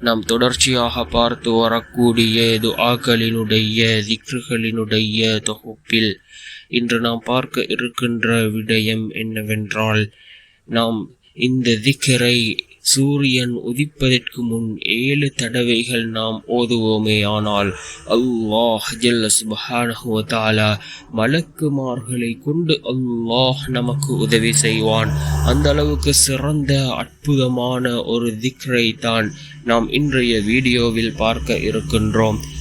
நாம் தொடர்ச்சியாக பார்த்து வரக்கூடிய துஆக்களினுடைய திக்ருகளினுடைய தொகுப்பில் இன்று நாம் பார்க்க இருக்கின்ற விடயம் என்னவென்றால் நாம் இந்த திக்கரை சூரியன் உதிப்பதற்கு முன் ஏழு தடவைகள் நாம் ஓதுவோமே ஆனால் அல்லாஹ் ஜல்ல சுபஹானஹு மலக்குமார்களை கொண்டு அல்லாஹ் நமக்கு உதவி செய்வான். அந்த அளவுக்கு சிறந்த அற்புதமான ஒரு திக்ரை தான் நாம் இன்றைய வீடியோவில் பார்க்க இருக்கின்றோம்.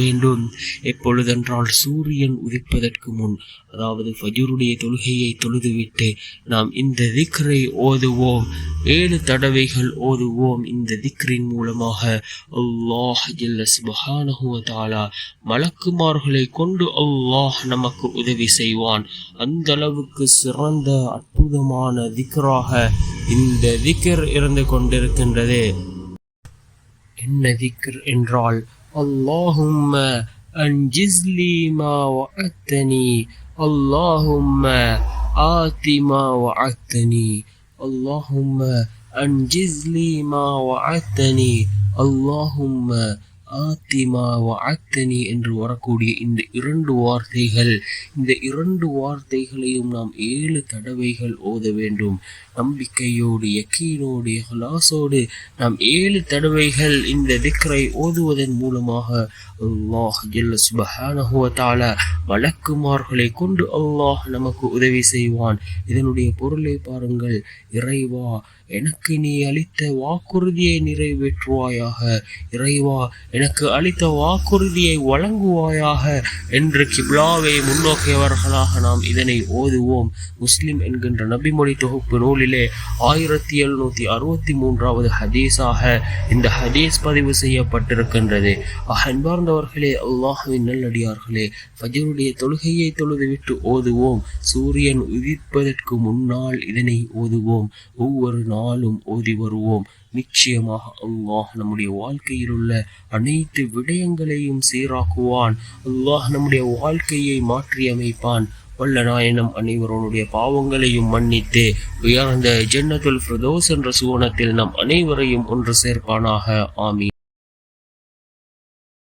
வேண்டும். எப்பொழுதென்றால் சூரியன் உதிப்பதற்கு முன் அதாவது ஃபஜூருடைய தொழுகையை தொழுதுவிட்டு நாம் இந்த திக்ரை ஓதுவோம். ஏழு தடவைகள் ஓதுவோம் இந்த திக்ரின் மூலமாக. அல்லாஹ் ஜல்ல சுபஹானஹு மலக்குமார்களை கொண்டு அல்லாஹ் நமக்கு உதவி செய்வான். அந்த அளவுக்கு சிறந்த அற்புதமான திக்ராக இந்த திக்ர் இருந்து கொண்டிருக்கின்றது. என்ன திக்ர் என்றால் اللهم أنجز لي ما وعدتني. اللهم آت ما وعدتني. اللهم أنجز لي ما وعدتني. اللهم ஆத்திமா வஅத்தனி என்று வரக்கூடிய இந்த இரண்டு வார்த்தைகள் இந்த இரண்டு வார்த்தைகளையும் நாம் ஏழு தடவைகள் ஓத வேண்டும். நம்பிக்கையோடு யக்கீனோடு ஹலாசோடு நாம் ஏழு தடவைகள் இந்த திக்ரை ஓதுவதன் மூலமாக அல்லாஹ் ஜல்ல சுபஹானஹுவத்தால வழக்குமார்களை கொண்டு அல்லாஹ் நமக்கு உதவி செய்வான். இதனுடைய பொருளை பாருங்கள் இறைவா எனக்கு நீ அளித்த வாக்குறுதியை நிறைவேற்றுவாயாக. இறைவா எனக்கு அளித்த வாக்குறுதியை வழங்குவாயாக. என்று கிப்லாவை முன்னோக்கியவர்களாக நாம் இதனை ஓதுவோம். முஸ்லிம் என்கின்ற நபிமொழி தொகுப்பு நூலிலே ஆயிரத்தி எழுநூத்தி அறுபத்தி மூன்றாவது ஹதீஸாக இந்த ஹதீஸ் பதிவு செய்யப்பட்டிருக்கின்றது. அன்பார்ந்தவர்களே அல்லாஹுவின் நல்லடியார்களே ஃபஜருடைய தொழுகையை தொழுதுவிட்டு ஓதுவோம். சூரியன் உதிப்பதற்கு முன்னால் இதனை ஓதுவோம். ஒவ்வொரு நாள் நாளும் ஓதி வருவோம். நிச்சயமாக அல்லாஹ் நம்முடைய வாழ்க்கையில் உள்ள அனைத்து விடயங்களையும் சீராக்குவான். அல்லாஹ் நம்முடைய வாழ்க்கையை மாற்றி அமைப்பான் வல்ல நாயனம் அனைவருடைய பாவங்களையும் மன்னித்து உயர்ந்த ஜன்னத்துல் ஃபிரதோஸ் என்ற சுவனத்தில் நம் அனைவரையும் ஒன்று சேர்ப்பானாக. ஆமீன்.